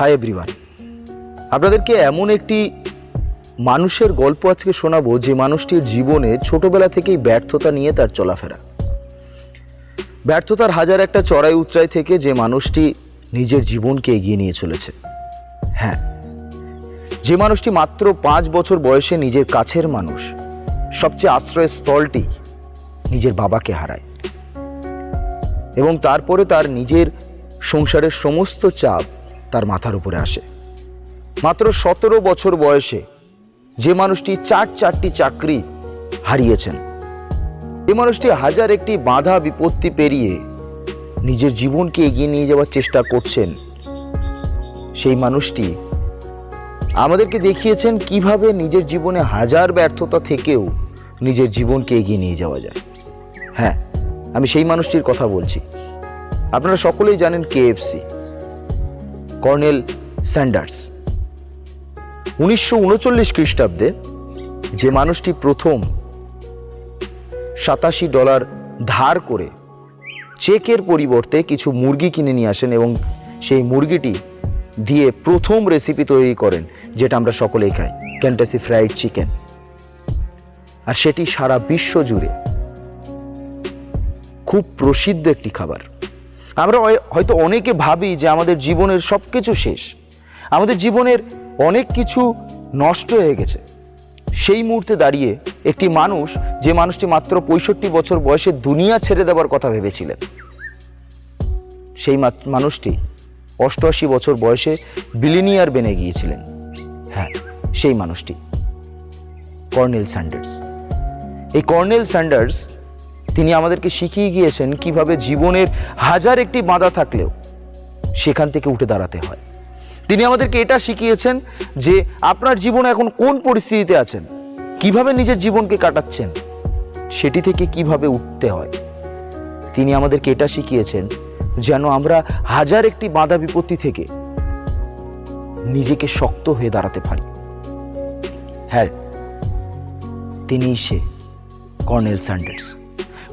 Hi everyone আপনাদেরকে এমন একটি মানুষের গল্প আজকে শোনাবো যে মানুষটির জীবনে ছোটবেলা থেকেই ব্যর্থতা নিয়ে তার চলাফেরা। ব্যর্থতার হাজার একটা চড়াই উচ্চাই থেকে যে মানুষটি নিজের জীবনকে এগিয়ে নিয়ে চলেছে। হ্যাঁ যে মানুষটি মাত্র পাঁচ বছর বয়সে নিজের কাছের মানুষ, সবচেয়ে আশ্রয়স্থলটি নিজের বাবাকে হারায়। এবং তারপরে তার নিজের সংসারের সমস্ত চাপ তার মাথার উপরে আসে। মাত্র সতেরো বছর বয়সে যে মানুষটি চার চারটি চাকরি হারিয়েছেন যে মানুষটি হাজার একটি বাধা বিপত্তি পেরিয়ে নিজের জীবনকে এগিয়ে নিয়ে যাওয়ার চেষ্টা করছেন। সেই মানুষটি আমাদেরকে দেখিয়েছেন কীভাবে নিজের জীবনে হাজার ব্যর্থতা থেকেও নিজের জীবনকে এগিয়ে নিয়ে যাওয়া যায়। হ্যাঁ আমি সেই মানুষটির কথা বলছি। আপনারা সকলেই জানেন কেএফসি কর্নেল স্যান্ডার্স। উনিশশো উনচল্লিশ খ্রিস্টাব্দে যে মানুষটি প্রথম সাতাশি ডলার ধার করে চেকের পরিবর্তে কিছু মুরগি কিনে নিয়ে আসেন এবং সেই মুরগিটি দিয়ে প্রথম রেসিপি তৈরি করেন, যেটা আমরা সকলেই খাই ক্যান্টাসি ফ্রাইড চিকেন আর সেটি সারা বিশ্ব জুড়ে খুব প্রসিদ্ধ একটি খাবার। আমরা হয়- হয়তো অনেকে ভাবি যে আমাদের জীবনের সব কিছু শেষ। আমাদের জীবনের অনেক কিছু নষ্ট হয়ে গেছে। সেই মুহূর্তে দাঁড়িয়ে একটি মানুষ, যে মানুষটি মাত্র পঁয়ষট্টি বছর বয়সে দুনিয়া ছেড়ে দেওয়ার কথা ভেবেছিলেন, সেই মানুষটি অষ্টআশি বছর বয়সে বিলিনিয়ার বেনে গিয়েছিলেন। হ্যাঁ সেই মানুষটি, কর্নেল স্যান্ডার্স। এই কর্নেল স্যান্ডার্স তিনি আমাদেরকে শিখিয়ে গিয়েছেন কীভাবে জীবনের হাজার একটি বাধা থাকলেও সেখান থেকে উঠে দাঁড়াতে হয়। তিনি আমাদেরকে এটা শিখিয়েছেন যে আপনার জীবনে এখন কোন পরিস্থিতিতে আছেন, কীভাবে নিজের জীবনকে কাটাচ্ছেন, সেটি থেকে কীভাবে উঠতে হয়। তিনি আমাদেরকে এটা শিখিয়েছেন যেন আমরা হাজার একটি বাধা বিপত্তি থেকে নিজেকে শক্ত হয়ে দাঁড়াতে পারি। হ্যাঁ তিনিই সে, কর্নেল স্যান্ডার্স।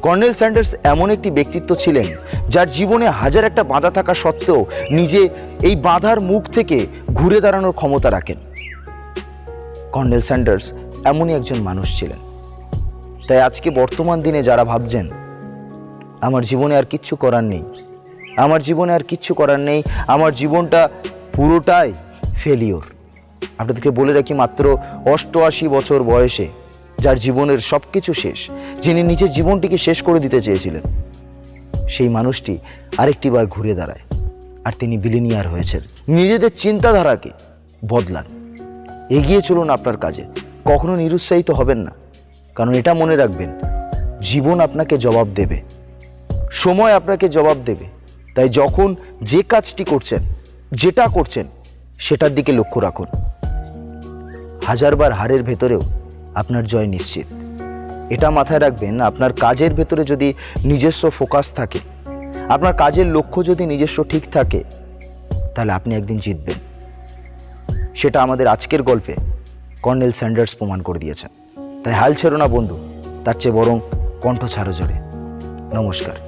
কর্নেল স্যান্ডার্স এমন একটি ব্যক্তিত্ব ছিলেন যার জীবনে হাজার একটা বাধা থাকা সত্ত্বেও নিজে এই বাধার মুখ থেকে ঘুরে দাঁড়ানোর ক্ষমতা রাখেন। কর্নেল স্যান্ডার্স এমনই একজন মানুষ ছিলেন। তাই আজকে বর্তমান দিনে যারা ভাবছেন, আমার জীবনে আর কিচ্ছু করার নেই, আমার জীবনে আর কিচ্ছু করার নেই, আমার জীবনটা পুরোটাই ফেলিওর আপনাদেরকে বলে রাখি মাত্র অষ্টআশি বছর বয়সে যার জীবনের সব কিছু শেষ, যিনি নিজের জীবনটিকে শেষ করে দিতে চেয়েছিলেন। সেই মানুষটি আরেকটি বার ঘুরে দাঁড়ায়, আর তিনি বিলিনিয়ার হয়েছেন। নিজেদের চিন্তাধারাকে বদলান। এগিয়ে চলুন আপনার কাজে। কখনো নিরুৎসাহিত হবেন না। কারণ এটা মনে রাখবেন, জীবন আপনাকে জবাব দেবে। সময় আপনাকে জবাব দেবে। তাই যখন যে কাজটি করছেন, যেটা করছেন, সেটার দিকে লক্ষ্য রাখুন। হাজারবার হারের ভেতরেও আপনার জয় নিশ্চিত। এটা মাথায় রাখবেন, আপনার কাজের ভেতরে যদি নিজস্ব ফোকাস থাকে, আপনার কাজের লক্ষ্য যদি নিজস্ব ঠিক থাকে, তাহলে আপনি একদিন জিতবেন। সেটা আমাদের আজকের গল্পে কর্নেল স্যান্ডার্স প্রমাণ করে দিয়েছেন। তাই হাল ছেড়ো না বন্ধু, তার চেয়ে বরং কণ্ঠ ছাড়ো জোরে। নমস্কার।